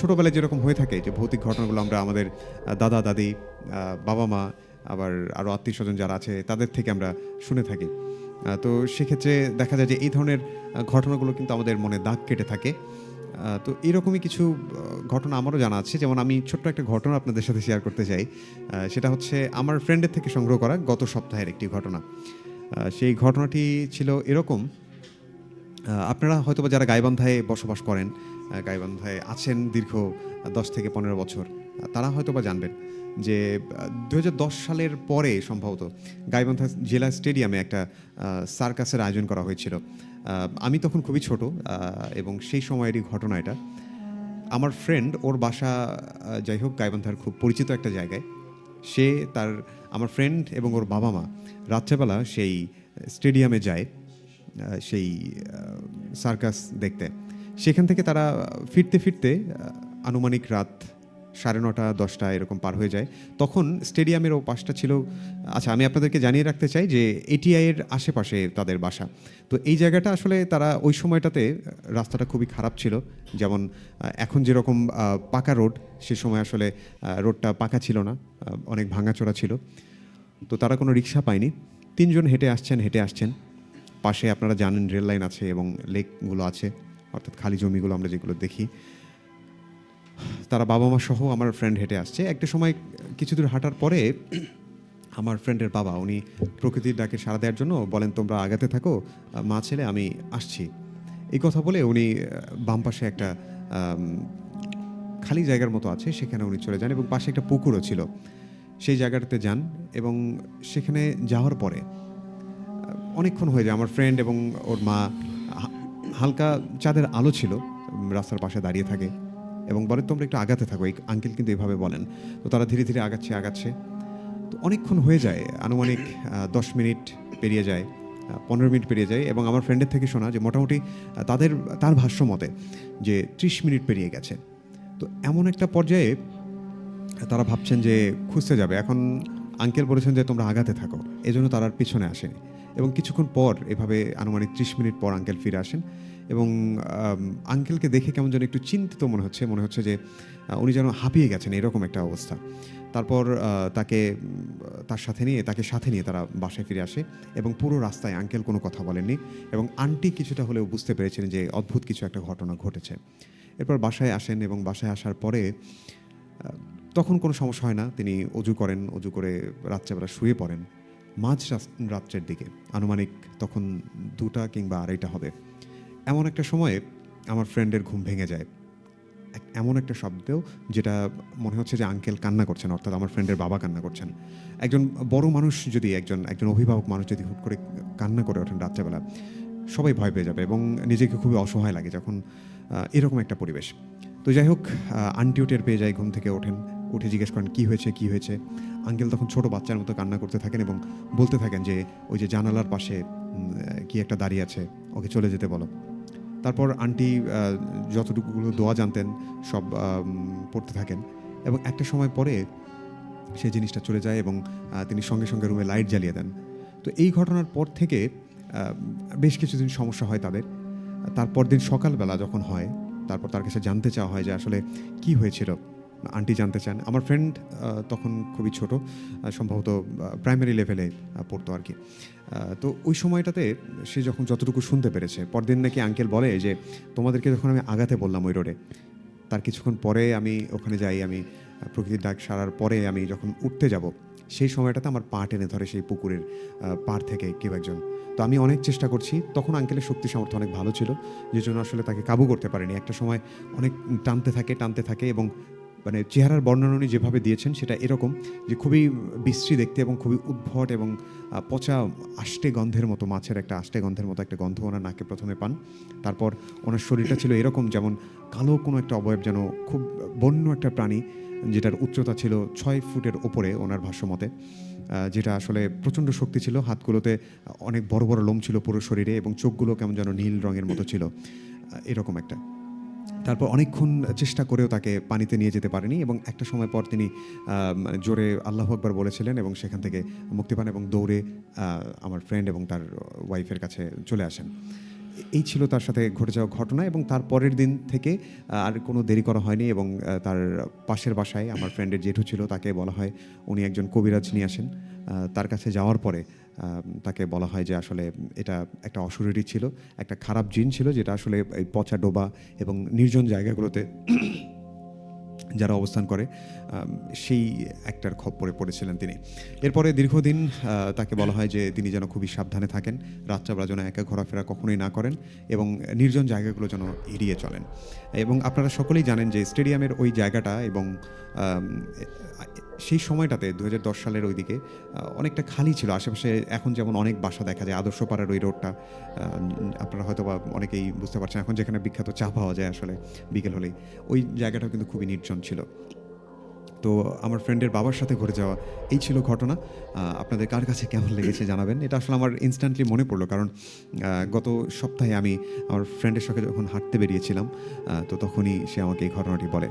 ছোটবেলায় যেরকম হয়ে থাকে যে ভৌতিক ঘটনাগুলো আমরা আমাদের দাদা, দাদি বাবা, মা, আবার আরও আত্মীয় স্বজন যারা আছে, তাদের থেকে আমরা শুনে থাকি। তো সেক্ষেত্রে দেখা যায় যে এই ধরনের ঘটনাগুলো কিন্তু আমাদের মনে দাগ কেটে থাকে। তো এরকমই কিছু ঘটনা আমারও জানা আছে। যেমন আমি ছোট্ট একটা ঘটনা আপনাদের সাথে শেয়ার করতে চাই। সেটা হচ্ছে আমার ফ্রেন্ডের থেকে সংগ্রহ করা গত সপ্তাহের একটি ঘটনা। সেই ঘটনাটি ছিল এরকম আপনারা হয়তোবা যারা গাইবান্ধায় বসবাস করেন গাইবান্ধায় আছেন দীর্ঘ দশ থেকে পনেরো বছর তারা হয়তোবা জানবেন যে দু হাজার দশ সালের পরে সম্ভবত গাইবান্ধা জেলা স্টেডিয়ামে একটা সার্কাসের আয়োজন করা হয়েছিল। আমি তখন খুবই ছোট এবং সেই সময়েরই ঘটনা এটা। আমার ফ্রেন্ড ওর বাসা যাই হোক, গাইবান্ধার খুব পরিচিত একটা জায়গায়। সে তার, আমার ফ্রেন্ড এবং ওর বাবা মা রাত্রেবেলা সেই স্টেডিয়ামে যায়। সেই সার্কাস দেখতে। সেখান থেকে তারা ফিরতে ফিরতে আনুমানিক রাত সাড়ে নটা, দশটা এরকম পার হয়ে যায়। তখন স্টেডিয়ামের ও পাশটা ছিল আচ্ছা আমি আপনাদেরকে জানিয়ে রাখতে চাই যে এটিআইয়ের আশেপাশে তাদের বাসা। তো এই জায়গাটা আসলে তারা ওই সময়টাতে, রাস্তাটা খুবই খারাপ ছিল। যেমন এখন যেরকম পাকা রোড, সে সময় আসলে রোডটা পাকা ছিল না অনেক ভাঙাচোরা ছিল। তো তারা কোনো রিক্সা পায়নি। তিনজন হেঁটে আসছেন হেঁটে আসছেন। পাশে আপনারা জানেন রেল লাইন আছে এবং লেকগুলো আছে, অর্থাৎ খালি জমিগুলো আমরা যেগুলো দেখি। তারা বাবা মা সহ আমার ফ্রেন্ড হেঁটে আসছে। একটা সময় কিছু দূর হাঁটার পরে আমার ফ্রেন্ডের বাবা, উনি প্রকৃতির ডাকে সাড়া দেওয়ার জন্য বলেন, তোমরা আগাতে থাকো, মা ছেলে, আমি আসছি। এই কথা বলে উনি বাম পাশে একটা খালি জায়গার মতো আছে, সেখানে উনি চলে যান এবং পাশে একটা পুকুরও ছিল। সেই জায়গাটাতে যান এবং সেখানে যাওয়ার পরে অনেকক্ষণ হয়ে যায়। আমার ফ্রেন্ড এবং ওর মা হালকা চাঁদের আলো ছিল, রাস্তার পাশে দাঁড়িয়ে থাকে এবং বলে, তোমরা একটু আগাতে থাকো। এই আঙ্কেল কিন্তু এভাবে বলেন। তো তারা ধীরে ধীরে আগাচ্ছে আগাচ্ছে। তো অনেকক্ষণ হয়ে যায়, আনুমানিক দশ মিনিট পেরিয়ে যায় পনেরো মিনিট পেরিয়ে যায় এবং আমার ফ্রেন্ডের থেকে শোনা যে মোটামুটি তাদের, তার ভাষ্য মতে যে ত্রিশ মিনিট পেরিয়ে গেছে। তো এমন একটা পর্যায়ে তারা ভাবছেন যে খুঁজতে যাবে। এখন আঙ্কেল বলেছেন যে তোমরা আগাতে থাকো। এজন্য তারা আর পিছনে আসেনি। এবং কিছুক্ষণ পর, এভাবে আনুমানিক ত্রিশ মিনিট পর আঙ্কেল ফিরে আসেন এবং আঙ্কেলকে দেখে কেমন যেন একটু চিন্তিত মনে হচ্ছে মনে হচ্ছে যে উনি যেন হাঁপিয়ে গেছেন, এরকম একটা অবস্থা। তারপর তাকে, তার সাথে নিয়ে, তাকে সাথে নিয়ে তারা বাসায় ফিরে আসে এবং পুরো রাস্তায় আঙ্কেল কোনো কথা বলেননি এবং আন্টি কিছুটা হলেও বুঝতে পেরেছেন যে, অদ্ভুত কিছু একটা ঘটনা ঘটেছে। এরপর বাসায় আসেন এবং বাসায় আসার পরে তখন কোনো সমস্যা হয় না, তিনি অজু করেন, অজু করে রাত্রেবেলা শুয়ে পড়েন। মাঝ রাত্রের দিকে। আনুমানিক তখন দুটা কিংবা আড়াইটা হবে। এমন একটা সময়ে আমার ফ্রেন্ডের ঘুম ভেঙে যায়। এমন একটা শব্দেও যেটা মনে হচ্ছে যে আঙ্কেল কান্না করছেন, অর্থাৎ আমার ফ্রেন্ডের বাবা কান্না করছেন। একজন বড় মানুষ যদি, একজন একজন অভিভাবক মানুষ যদি হুট করে কান্না করে ওঠেন রাত্রেবেলা, সবাই ভয় পেয়ে যাবে এবং নিজেকে খুবই অসহায় লাগে যখন এরকম একটা পরিবেশ। তো যাই হোক আন্টিও টের পেয়ে যায় ঘুম থেকে ওঠেন। উঠে জিজ্ঞেস করেন, কী হয়েছে কী হয়েছে? আঙ্কেল তখন ছোট বাচ্চার মতো কান্না করতে থাকেন এবং বলতে থাকেন যে, ওই যে জানালার পাশে কি একটা দাঁড়িয়ে আছে, ওকে চলে যেতে বলো। তারপর আন্টি যতটুকুগুলো দোয়া জানতেন, সব পড়তে থাকেন এবং একটা সময় পরে সেই জিনিসটা চলে যায় এবং তিনি সঙ্গে সঙ্গে রুমে লাইট জ্বালিয়ে দেন। তো এই ঘটনার পর থেকে বেশ কিছুদিন সমস্যা হয় তাদের। তারপর দিন সকালবেলা যখন হয়, তারপর তার কাছে জানতে চাওয়া হয় যে আসলে কি হয়েছিল। আন্টি জানতে চান। আমার ফ্রেন্ড তখন খুবই ছোট সম্ভবত প্রাইমারি লেভেলে পড়তো আর কি। তো ওই সময়টাতে সে যখন যতটুকু শুনতে পেরেছে, পরদিন নাকি আঙ্কেল বলে যে, তোমাদেরকে যখন আমি আগাতে বললাম ওই রোডে তার কিছুক্ষণ পরে আমি ওখানে যাই, আমি প্রকৃতির ডাক সারার পরে আমি যখন উঠতে যাব, সেই সময়টাতে আমার পা টেনে ধরে সেই পুকুরের পাড় থেকে কেউ একজন। তো আমি অনেক চেষ্টা করছি, তখন আঙ্কেলের শক্তি সামর্থ্য অনেক ভালো ছিল যে জন্য আসলে তাকে কাবু করতে পারিনি। একটা সময় অনেক টানতে থাকে টানতে থাকে এবং মানে চেহারার বর্ণনা উনি যেভাবে দিয়েছেন, সেটা এরকম যে খুবই বিশ্রী দেখতে এবং খুবই উদ্ভট এবং পচা আষ্টে গন্ধের মতো, মাছের একটা আষ্টে গন্ধের মতো একটা গন্ধ ওনার নাকে প্রথমে পান। তারপর ওনার শরীরটা ছিল এরকম যেমন কালো কোনো একটা অবয়ব, যেন খুব বন্য একটা প্রাণী, যেটার উচ্চতা ছিল ছয় ফুটের ওপরে ওনার ভাষ্যমতে যেটা আসলে প্রচণ্ড শক্তি ছিল। হাতগুলোতে অনেক বড় বড় লোম ছিল পুরো শরীরে এবং চোখগুলো কেমন যেন নীল রঙের মতো ছিল। এরকম একটা। তারপর অনেকক্ষণ চেষ্টা করেও তাকে পানিতে নিয়ে যেতে পারেনি এবং একটা সময় পর তিনি মানে জোরে আল্লাহ আকবার বলেছিলেন এবং সেখান থেকে মুক্তি পান এবং দৌড়ে আমার ফ্রেন্ড এবং তার ওয়াইফের কাছে চলে আসেন। এই ছিল তার সাথে ঘটে যাওয়া ঘটনা এবং তার পরের দিন থেকে আর কোনো দেরি করা হয়নি এবং তার পাশের বাসায় আমার ফ্রেন্ডের জেঠু ছিল, তাকে বলা হয় উনি একজন কবিরাজ নিয়ে আসেন। তার কাছে যাওয়ার পরে তাকে বলা হয় যে আসলে এটা একটা অসুরেরই ছিল, একটা খারাপ জিন ছিল যেটা আসলে এই পচা ডোবা এবং নির্জন জায়গাগুলোতে যারা অবস্থান করে সেই একটার খপ্পরে পড়েছিলেন তিনি। এরপরে দীর্ঘদিন তাকে বলা হয় যে তিনি যেন খুবই সাবধানে থাকেন রাতচাবড়া যেন একা ঘোরাফেরা কখনোই না করেন এবং নির্জন জায়গাগুলো যেন এড়িয়ে চলেন। এবং আপনারা সকলেই জানেন যে স্টেডিয়ামের ওই জায়গাটা এবং সেই সময়টাতে দু হাজার দশ সালের ওইদিকে আহ, অনেকটা খালি ছিল। আশেপাশে এখন যেমন অনেক বাসা দেখা যায় আদর্শ পাড়ার ওই রোডটা আপনারা হয়তো বা অনেকেই বুঝতে পারছেন এখন যেখানে বিখ্যাত চা পাওয়া যায় আসলে বিকেল হলেই ওই জায়গাটাও কিন্তু খুবই নির্জন ছিল। তো আমার ফ্রেন্ডের বাবার সাথে ঘুরে যাওয়া এই ছিল ঘটনা। আপনাদের কার কাছে কেমন লেগেছে জানাবেন। এটা আসলে আমার ইনস্ট্যান্টলি মনে পড়ল কারণ গত সপ্তাহে আমি আমার ফ্রেন্ডের সাথে যখন হাঁটতে বেরিয়েছিলাম তো তখনই সে আমাকে এই ঘটনাটি বলে।